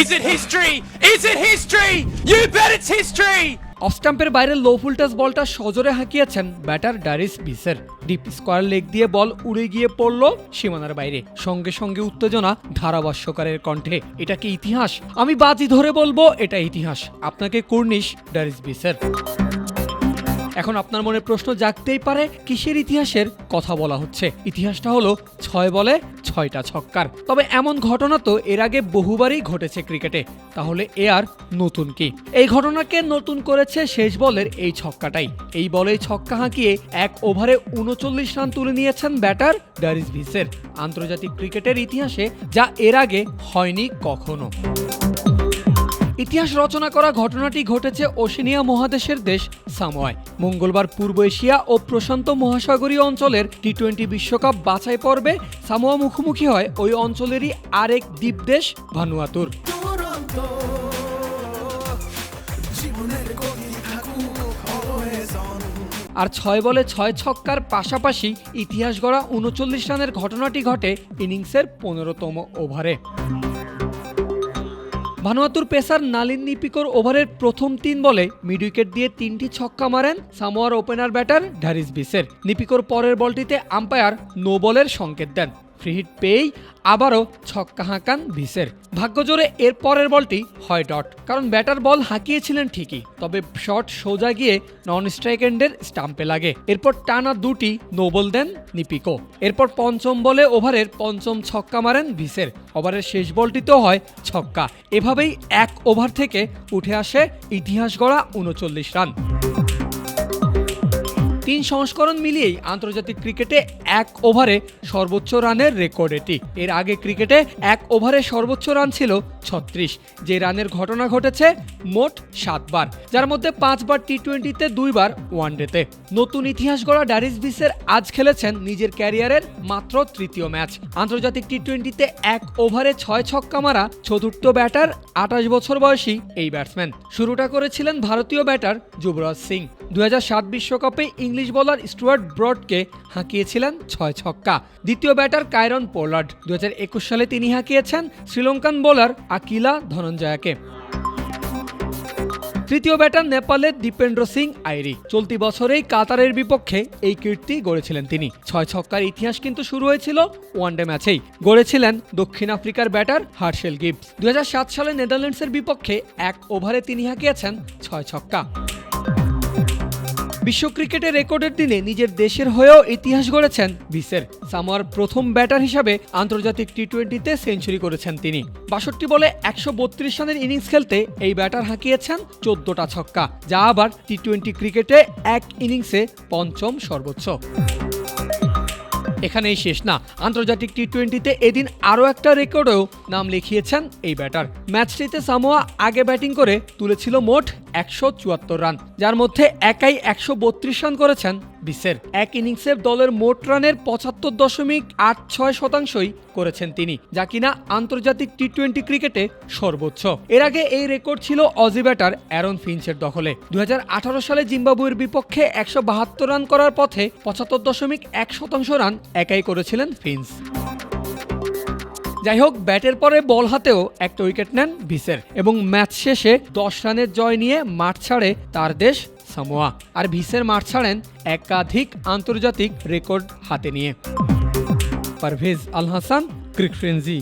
Is it history? Is it history? You bet it's history! Off স্টাম্পের বাইরে low full toss বলটা সজোরে হাঁকিয়েছেন batter ডারিস বিসের ডিপ স্কোয়ার লেগ দিয়ে বল উড়ে গিয়ে পড়ল সীমানার বাইরে সঙ্গে সঙ্গে উত্তেজনা ধারাভাষ্যকারের কণ্ঠে এটা কি ইতিহাস আমি বাজি ধরে বলব, এটা ইতিহাস আপনাকে কুর্নিশ ডারিস বিসের এখন আপনার মনে প্রশ্ন জাগতেই পারে, কিসের ইতিহাসের কথা বলা হচ্ছে? ইতিহাসটা হলো ছয় বলে ছয়টা ছক্কার। তবে এমন ঘটনা তো এর আগে বহুবারই ঘটেছে ক্রিকেটে। তাহলে এ আর নতুন কি? এই ঘটনাকে নতুন করেছে শেষ বলের এই ছক্কাটাই। এই বলেই ছক্কা হাঁকিয়ে এক ওভারে উনচল্লিশ রান তুলে নিয়েছেন ব্যাটার ড্যারিস ভিসের। আন্তর্জাতিক ক্রিকেটের ইতিহাসে যা এর আগে হয়নি কখনো। ইতিহাস রচনা করা ঘটনাটি ঘটেছে ওশেনিয়া মহাদেশের দেশ সামোয়ায়। মঙ্গলবার পূর্ব এশিয়া ও প্রশান্ত মহাসাগরীয় অঞ্চলের টি টোয়েন্টি বিশ্বকাপ বাছাই পর্বে সামোয়া মুখোমুখি হয় ওই অঞ্চলেরই আরেক দ্বীপ দেশ ভানুয়াতুর। আর ছয় বলে ছয় ছক্কার পাশাপাশি ইতিহাস গড়া উনচল্লিশ রানের ঘটনাটি ঘটে ইনিংসের পনেরোতম ওভারে। ভানুয়াতুর পেসার নালিন নিপিকর ওভারের প্রথম তিন বলে মিড উইকেট দিয়ে তিনটি ছক্কা মারেন সামোয়ার ওপেনার ব্যাটার ড্যারিস বিসের। নিপিকর পরের বলটিতে আম্পায়ার নো বলের সংকেত দেন। ফ্রিহিট পেয়েই আবারও ছক্কা হাঁকান ভিসের। ভাগ্যজোরে এর পরের বলটি হয় ডট, কারণ ব্যাটার বল হাঁকিয়েছিলেন ঠিকই, তবে শট সোজা গিয়ে নন স্ট্রাইক এন্ডের স্টাম্পে লাগে। এরপর টানা দুটি নোবল দেন নিপিকো। এরপর পঞ্চম বলে ওভারের পঞ্চম ছক্কা মারেন ভিসের। ওভারের শেষ বলটিতেও হয় ছক্কা। এভাবেই এক ওভার থেকে উঠে আসে ইতিহাস গড়া উনচল্লিশ রান। তিন সংস্করণ মিলিয়েই আন্তর্জাতিক ক্রিকেটে এক ওভারে সর্বোচ্চ রানের রেকর্ড এটি। এর আগে ক্রিকেটে এক ওভারে সর্বোচ্চ রান ছিল ছত্রিশ। যে রানের ঘটনা ঘটেছে মোট সাতবার, যার মধ্যে পাঁচবার টি টোয়েন্টিতে দুইবার ওয়ানডেতে। নতুন ইতিহাস গড়া ড্যারিস বিসের আজ খেলেছেন নিজের ক্যারিয়ারের মাত্র তৃতীয় ম্যাচ। আন্তর্জাতিক টি টোয়েন্টিতে এক ওভারে ছয় ছক্কা মারা চতুর্থ ব্যাটার আঠাশ বছর বয়সী এই ব্যাটসম্যান। শুরুটা করেছিলেন ভারতীয় ব্যাটার যুবরাজ সিং। দু বিশ্বকাপে ইংলিশ বোলার স্টুয়ার্ট ব্রডকে হাঁকিয়েছিলেন ছয় ছক্কা। দ্বিতীয় ব্যাটার কায়রন পোলার্ড। দুই হাজার একুশ সালে তিনি হাঁকিয়েছেন শ্রীলঙ্কান বোলার আকিলা ধনঞ্জয়াকে। তৃতীয় ব্যাটার নেপালের দীপেন্দ্র সিং আইরি চলতি বছরেই কাতারের বিপক্ষে এই কীর্তি গড়েছিলেন তিনি। ছয় ছক্কার ইতিহাস কিন্তু শুরু হয়েছিল ওয়ানডে ম্যাচেই। গড়েছিলেন দক্ষিণ আফ্রিকার ব্যাটার হার্শেল গিবস। দুই হাজার সাত সালে নেদারল্যান্ডসের বিপক্ষে এক ওভারে তিনি হাঁকিয়েছেন ছয় ছক্কা। বিশ্ব ক্রিকেটের রেকর্ডের দিনে নিজের দেশের হয়েও ইতিহাস গড়েছেন ভিসের সামোয়ার প্রথম ব্যাটার হিসাবে আন্তর্জাতিক টি টোয়েন্টিতে সেঞ্চুরি করেছেন তিনি। বাষট্টি বলে একশো বত্রিশ রানের ইনিংস খেলতে এই ব্যাটার হাঁকিয়েছেন চোদ্দটা ছক্কা, যা আবার টি টোয়েন্টি ক্রিকেটে এক ইনিংসে পঞ্চম সর্বোচ্চ। এখানেই শেষ। না, আন্তর্জাতিক টি টোয়েন্টিতে এদিন আরও একটা রেকর্ডেও নাম লিখিয়েছেন এই ব্যাটার। ম্যাচটিতে সামোয়া আগে ব্যাটিং করে তুলেছিল মোট একশো চুয়াত্তর রান, যার মধ্যে একাই একশো বত্রিশ রান করেছেন বিসের এক ইনিংসের দলের মোট রানের পঁচাত্তর দশমিক আট ছয় শতাংশই করেছেন তিনি, যা কিনা আন্তর্জাতিক টি টোয়েন্টি ক্রিকেটে সর্বোচ্চ। এর আগে এই রেকর্ড ছিল অজি ব্যাটার অ্যারন ফিঞ্চের দখলে। দুহাজার আঠারো সালে জিম্বাবুয়ের বিপক্ষে একশো বাহাত্তর রান করার পথে পঁচাত্তর দশমিক এক শতাংশ রান একাই করেছিলেন ফিঞ্চ। যাই হোক, ব্যাটের পরে বল হাতেও একটা উইকেট নেন ভিসের এবং ম্যাচ শেষে দশ রানের জয় নিয়ে মাঠ ছাড়ে তার দেশ সামোয়া আর ভিসের মাঠ ছাড়েন একাধিক আন্তর্জাতিক রেকর্ড হাতে নিয়ে। পারভেজ আল হাসান ক্রিকফ্রেন্সি